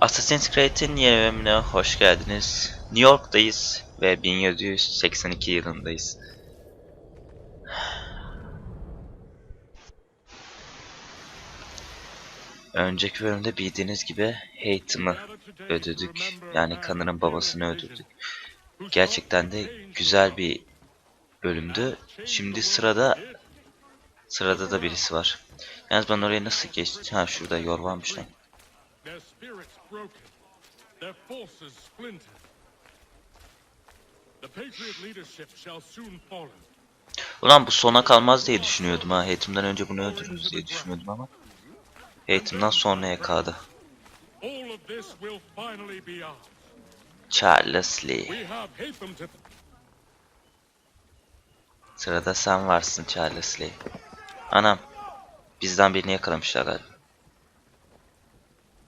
Assassin's Creed'in yeni bölümüne hoş geldiniz. New York'tayız ve 1782 yılındayız. Önceki bölümde bildiğiniz gibi Haythm'ı öldürdük. Yani Kanır'ın babasını öldürdük. Gerçekten de güzel bir bölümdü. Şimdi sırada sırada da birisi var. Yalnız ben oraya nasıl geçtim? Ha şurada lan. Broken, their forces splintered. The Patriot leadership shall soon fallen. Ulan bu sona kalmaz diye düşünüyordum ha. Haythm'dan önce bunu öldürürüz diye düşünüyordum ama. Haythm'dan sonraya kaldı. Charles Lee. Sırada sen varsın Charles Lee. Anam. Bizden birini yakalamışlar galiba.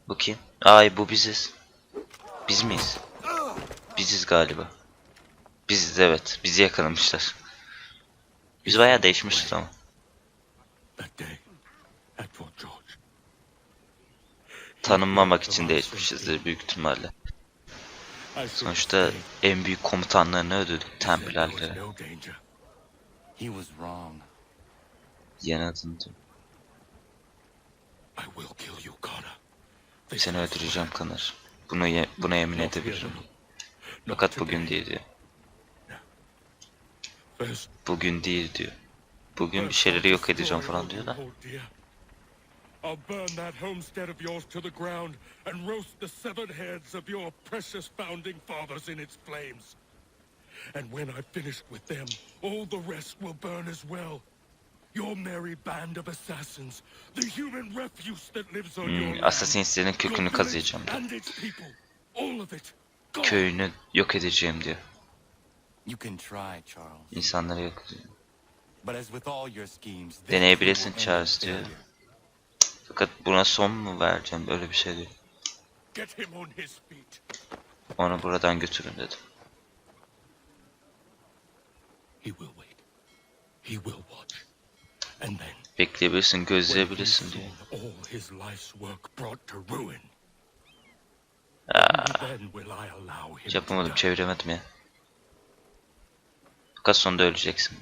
Bu kim? Ay bu biziz. Biz miyiz? Biziz galiba. Biziz evet. Bizi yakalamışlar. Biz bayağı değişmişiz ama. Tanınmamak için değişmişizdir büyük ihtimalle. Sonuçta en büyük komutanlarını was wrong. Yeni adını diyorum. I will kill you, Connor. This Seni öldüreceğim Kanır. Bunu ye- buna yemin edebilirim. Fakat bugün değil diyor. Bugün değil diyor. Bugün bir şeyleri yok edeceğim falan diyor da. I'll burn that homestead of yours to the ground and roast the severed heads of your precious founding fathers in its flames. And when I've finished with them, all the rest will burn as well. Your merry band of assassins, the human refuse that lives on your Hmm, land, Assassin'slerin kökünü kazıyacağım diyor. and its people, all of it. gone. Köyünü yok edeceğim diyor. You can try, Charles. İnsanları yok ediyor. But as with all your schemes, Deneyebilirsin Charles diyor. Fakat buna son mu vereceğim? Öyle bir şey diyor. Get him on his feet. Onu buradan götürün dedim. He will wait. He will watch. And then Bekleyebilirsin, gözleyebilirsin diyor. seen all his life's work brought to ruin. Aa, Then will I allow him hiç yapamadım, çeviremedim ya. Fakat sonunda öleceksin.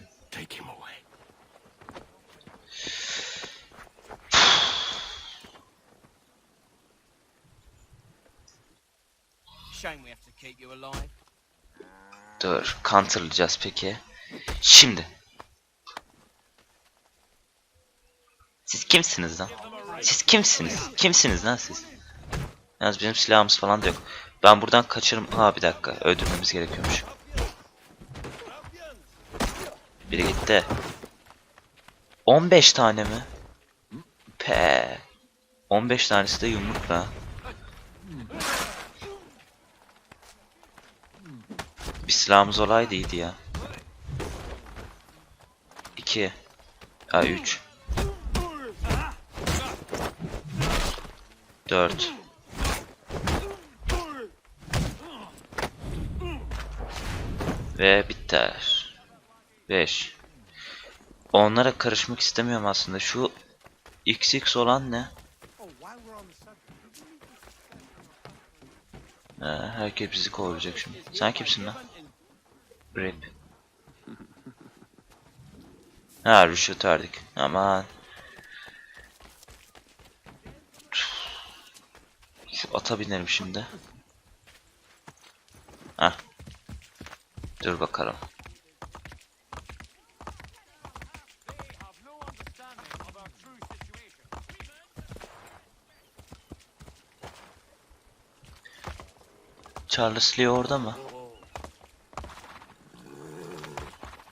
Dur, counterlayacağız peki. Şimdi. Siz kimsiniz lan? Siz kimsiniz? Kimsiniz lan siz? Yalnız bizim silahımız falan da yok. Ben buradan kaçarım. Ha bir dakika. Öldürmemiz gerekiyormuş. Biri gitti. 15 tane mi? Pe. 15 tanesi de yumrukla. Bir silahımız olaydı iyiydi ya. 2 Ha 3 4 Ve biter. 5 Onlara karışmak istemiyorum aslında. Şu XX olan ne? Ee, herkes bizi kovalayacak şimdi. Sen kimsin lan? Rip. Ha rüşvet verdik. Aman. Ata binerim şimdi. Hah. Dur bakalım. Charles Lee orada mı?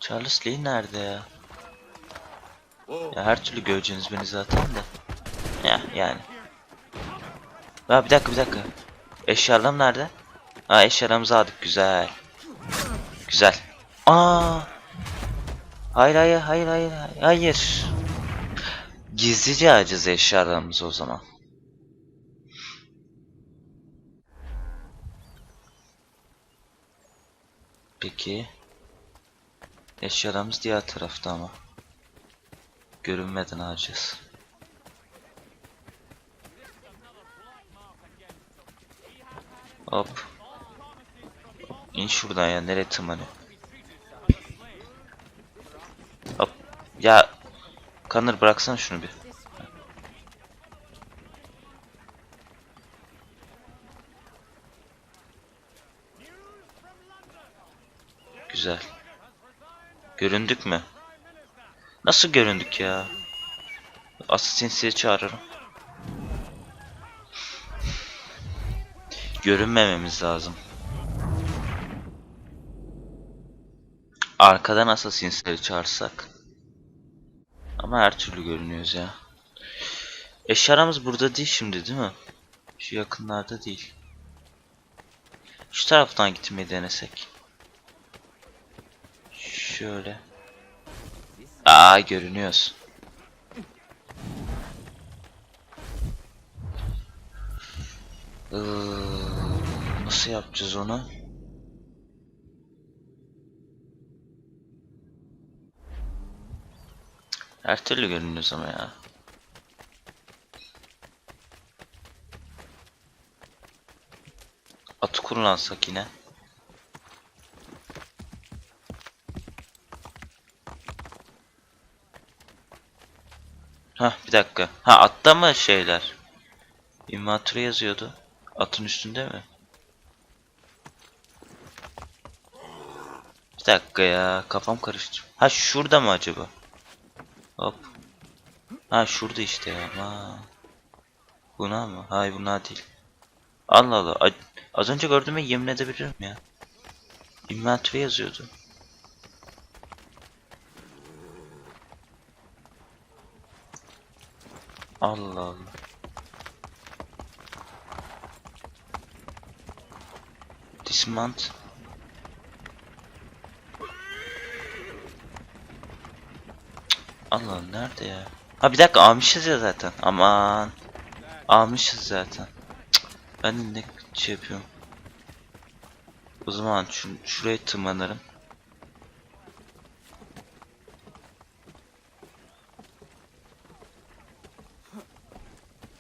Charles Lee nerede ya? Ya her türlü göreceğiniz beni zaten de. Ya yani. Ya bir dakika bir dakika. Eşyalarım nerede? Ha eşyalarımızı aldık güzel. Güzel. Aa. Hayır hayır hayır hayır. hayır. Gizlice alacağız eşyalarımızı o zaman. Peki. Eşyalarımız diğer tarafta ama. Görünmeden alacağız. Hop. İn şuradan ya nereye tırmanıyor? Hop. Ya Kanır bıraksana şunu bir. Güzel. Göründük mü? Nasıl göründük ya? Assassin's'i çağırırım. Görünmememiz lazım. Arkadan Assassin's'i çağırsak. Ama her türlü görünüyoruz ya. Eşyaramız burada değil şimdi değil mi? Şu yakınlarda değil. Şu taraftan gitmeyi denesek. Şöyle. Aa görünüyoruz. Ee, nasıl yapacağız onu? Her türlü görünüyoruz ama ya. Atı kullansak yine. Hah bir dakika. Ha atta mı şeyler? İnventory yazıyordu. Atın üstünde mi? Bir dakika ya kafam karıştı. Ha şurada mı acaba? Hop. Ha şurada işte ya. Ha. Buna mı? Hayır buna değil. Allah Allah. Az önce gördüğüme yemin edebilirim ya. Inventory yazıyordu. Allah Allah. Dismount. Allah nerede ya? Ha bir dakika almışız ya zaten. Aman. Almışız zaten. Cık, Ben ne şey yapıyorum. O zaman şu, şuraya tırmanırım.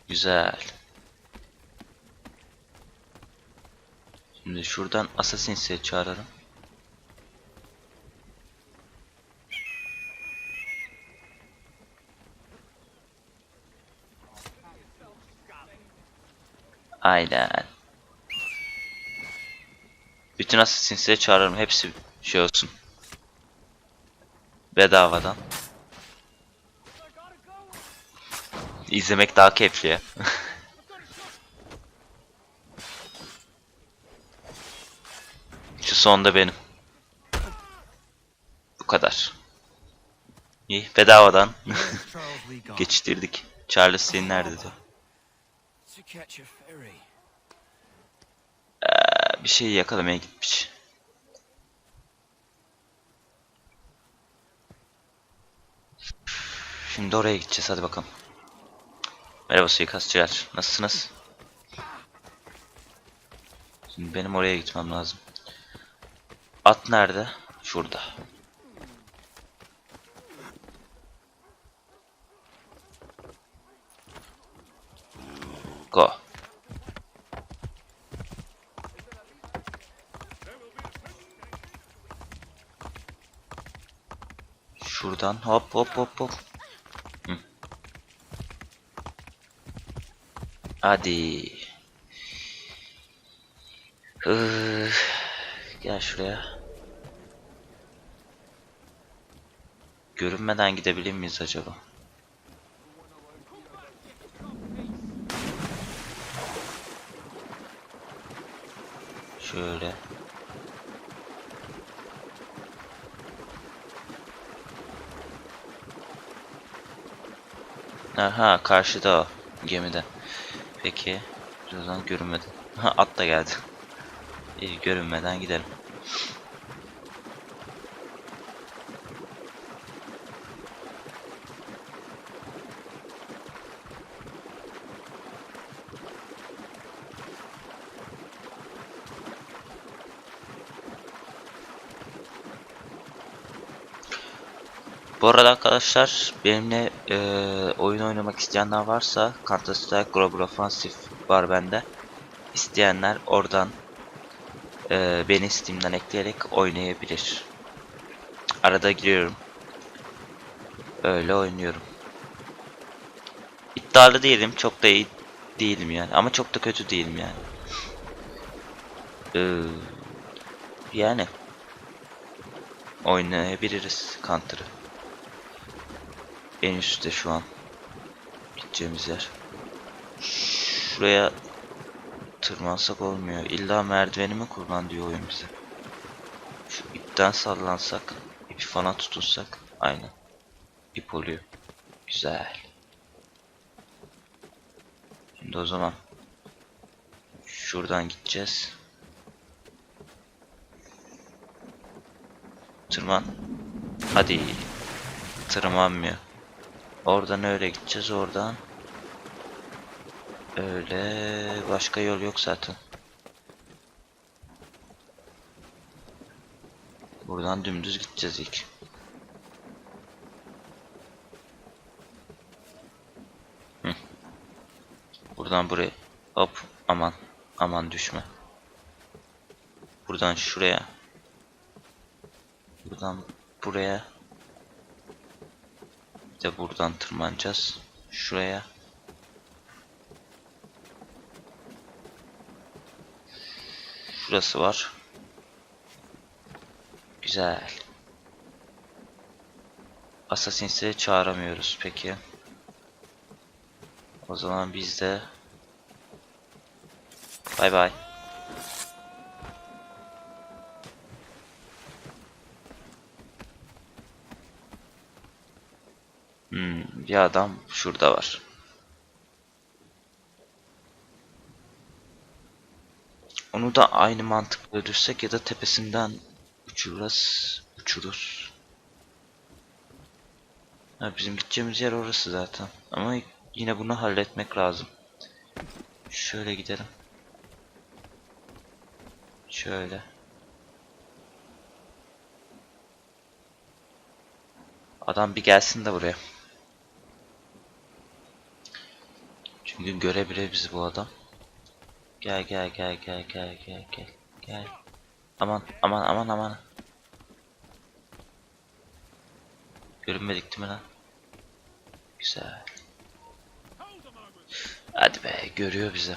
Güzel. Şimdi şuradan Assassin's'i çağırırım. Aynen. Bütün Assassin's'i çağırırım. Hepsi şey olsun. Bedavadan. İzlemek daha keyifli ya. Şu sonda benim. Bu kadar. İyi bedavadan geçiştirdik. Charles senin nerede de? To catch a ferry. Ee, bir şey yakalamaya gitmiş. Şimdi oraya gideceğiz hadi bakalım. Merhaba suikastçılar. Nasılsınız? Şimdi benim oraya gitmem lazım. At nerede? Şurada. Go. Şuradan hop hop hop hop. Hı. Hadi. Gel şuraya. Görünmeden gidebilir miyiz acaba? Şöyle. Aha karşıda o gemide. Peki. Birazdan görünmeden. Ha at da geldi. İyi görünmeden gidelim. Bu arada arkadaşlar benimle eee, oyun oynamak isteyenler varsa Counter Strike Global Offensive var bende. isteyenler oradan e, beni Steam'den ekleyerek oynayabilir. Arada giriyorum. Öyle oynuyorum. İddialı değilim. Çok da iyi değilim yani. Ama çok da kötü değilim yani. Ee, yani. Oynayabiliriz Counter'ı. En üstte şu an. Gideceğimiz yer. Şuraya tırmansak olmuyor. İlla merdiveni mi kullan diyor oyun bize. Şu ipten sallansak, ipi falan tutunsak. Aynen. İp oluyor. Güzel. Şimdi o zaman şuradan gideceğiz. Tırman. Hadi. Tırmanmıyor. Oradan öyle gideceğiz oradan. Öyle başka yol yok zaten. Buradan dümdüz gideceğiz ilk. Hı. Buradan buraya. Hop aman aman düşme. Buradan şuraya. Buradan buraya. De buradan tırmanacağız. Şuraya. Şurası var. Güzel. Assassins'i çağıramıyoruz peki. O zaman biz de Bay bay. Hmm, bir adam şurada var. Onu da aynı mantıkla öldürsek ya da tepesinden uçururuz. Uçurur. Ha, bizim gideceğimiz yer orası zaten. Ama yine bunu halletmek lazım. Şöyle gidelim. Şöyle. Adam bir gelsin de buraya. Çünkü görebilir bizi bu adam. Gel gel gel gel gel gel gel gel. Aman aman aman aman. Görünmedik değil mi lan? Güzel. Hadi be görüyor bizi.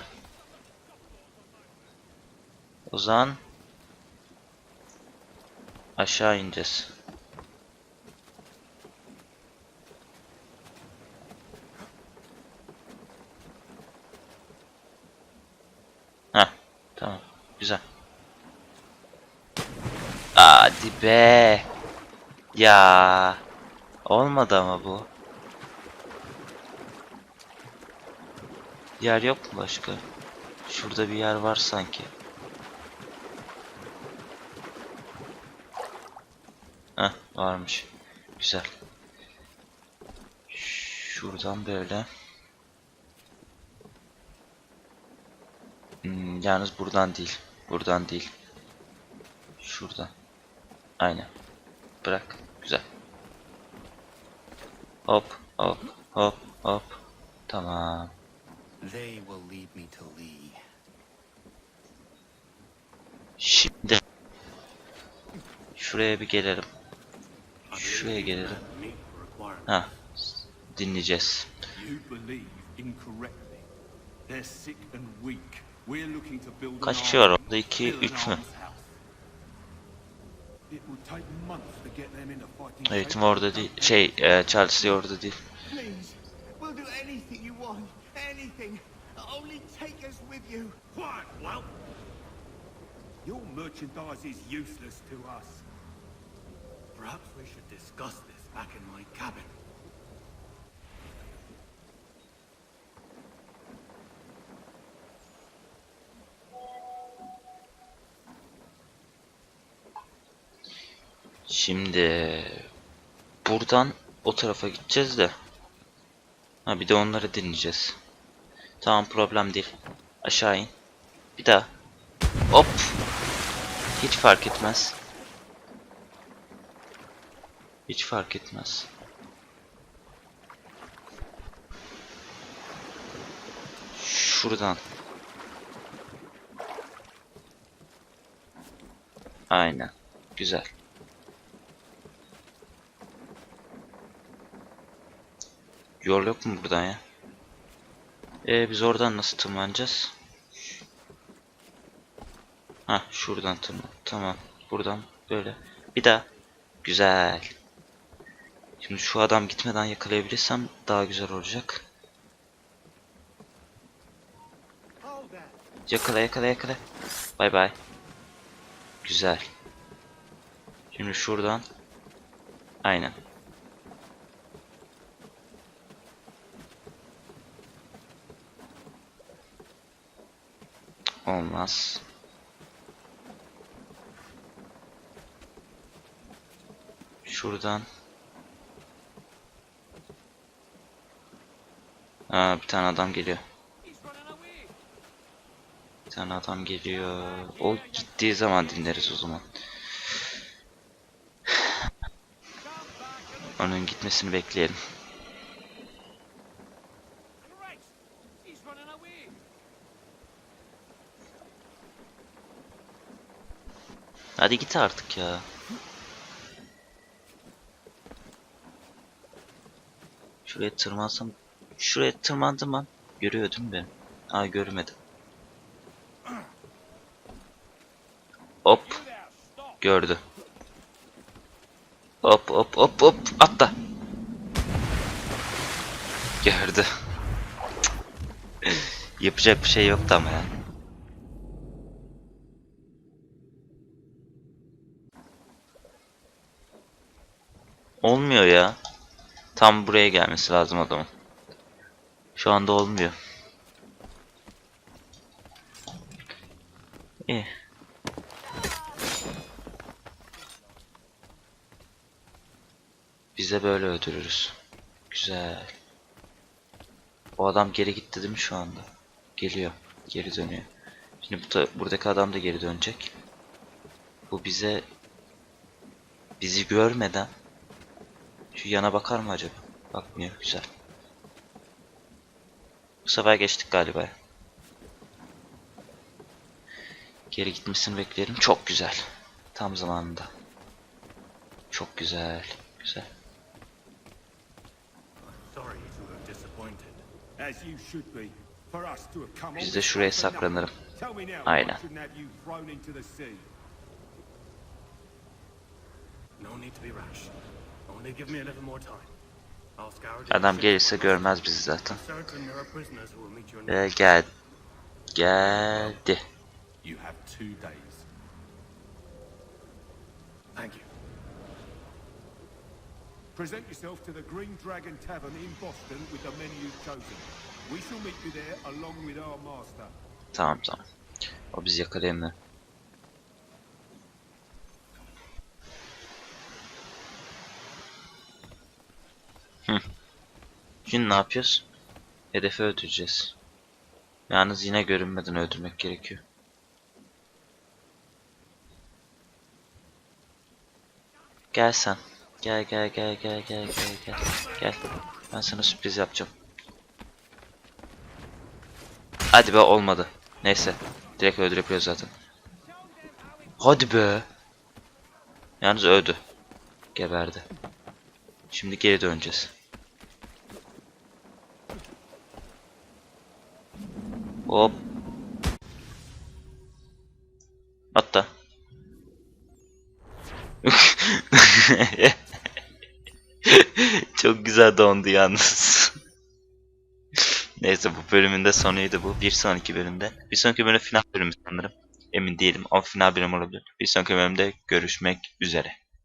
O aşağı ineceğiz. Heh, tamam. Güzel. Hadi be. Ya. Olmadı ama bu. Yer yok mu başka? Şurada bir yer var sanki. Heh, varmış. Güzel. Şuradan böyle. Hmm, yalnız buradan değil. Buradan değil. Şuradan. Aynen. Bırak. Güzel. Hop hop hop hop. Tamam. They will lead me to Lee. Şimdi şuraya bir gelelim. Şuraya gelelim. Ha, dinleyeceğiz. Kaç kişi var orada? 2, build an 3 mü? Eğitim orada değil. Şey, e, Charles Lee orada değil. Your merchandise is useless to us. Perhaps we should discuss this back in my cabin. Şimdi buradan o tarafa gideceğiz de. Ha bir de onları dinleyeceğiz. Tamam problem değil. Aşağı in. Bir daha. Hop. Hiç fark etmez. Hiç fark etmez. Şuradan. Aynen. Güzel. Yol yok mu buradan ya? Ee biz oradan nasıl tırmanacağız? Ha şuradan tırman. Tamam. Buradan böyle. Bir daha. Güzel. Şimdi şu adam gitmeden yakalayabilirsem daha güzel olacak. Yakala yakala yakala. Bay bay. Güzel. Şimdi şuradan. Aynen. Olmaz. Şuradan. Aa, bir tane adam geliyor. Bir tane adam geliyor. O gittiği zaman dinleriz o zaman. Onun gitmesini bekleyelim. Hadi git artık ya. Şuraya tırmansam... Şuraya tırmandım ben. Görüyor değil mi beni? Aa görmedim. Hop. Gördü. Hop hop hop hop atla. Gördü. Yapacak bir şey yoktu ama ya. Olmuyor ya. Tam buraya gelmesi lazım adamın. Şu anda olmuyor. İyi. Biz de böyle öldürürüz. Güzel. O adam geri gitti değil mi şu anda? Geliyor. Geri dönüyor. Şimdi bu da, buradaki adam da geri dönecek. Bu bize bizi görmeden şu yana bakar mı acaba? Bakmıyor. Güzel. Bu sefer geçtik galiba. Geri gitmesini bekleyelim. Çok güzel. Tam zamanında. Çok güzel. Güzel. Biz de şuraya saklanırım. Aynen. No need to be rash. Adam gelirse görmez bizi zaten. Ee, gel. Geldi. Present yourself to the Green Dragon Tavern in Boston with the men you've chosen. We shall meet you there along with our master. Tamam tamam. O bizi yakalayamıyor. Hı. Şimdi ne yapıyoruz? Hedefi öldüreceğiz. Yalnız yine görünmeden öldürmek gerekiyor. Gel sen. Gel gel gel gel gel gel gel. Gel. Ben sana sürpriz yapacağım. Hadi be olmadı. Neyse. Direkt öldürebiliyor zaten. Hadi be. Yalnız öldü. Geberdi. Şimdi geri döneceğiz. Hop. Hatta. Çok güzel dondu yalnız. Neyse bu bölümün de sonuydu bu. Bir sonraki bölümde. Bir sonraki bölüm final bölümü sanırım. Emin değilim ama final bölüm olabilir. Bir sonraki bölümde görüşmek üzere.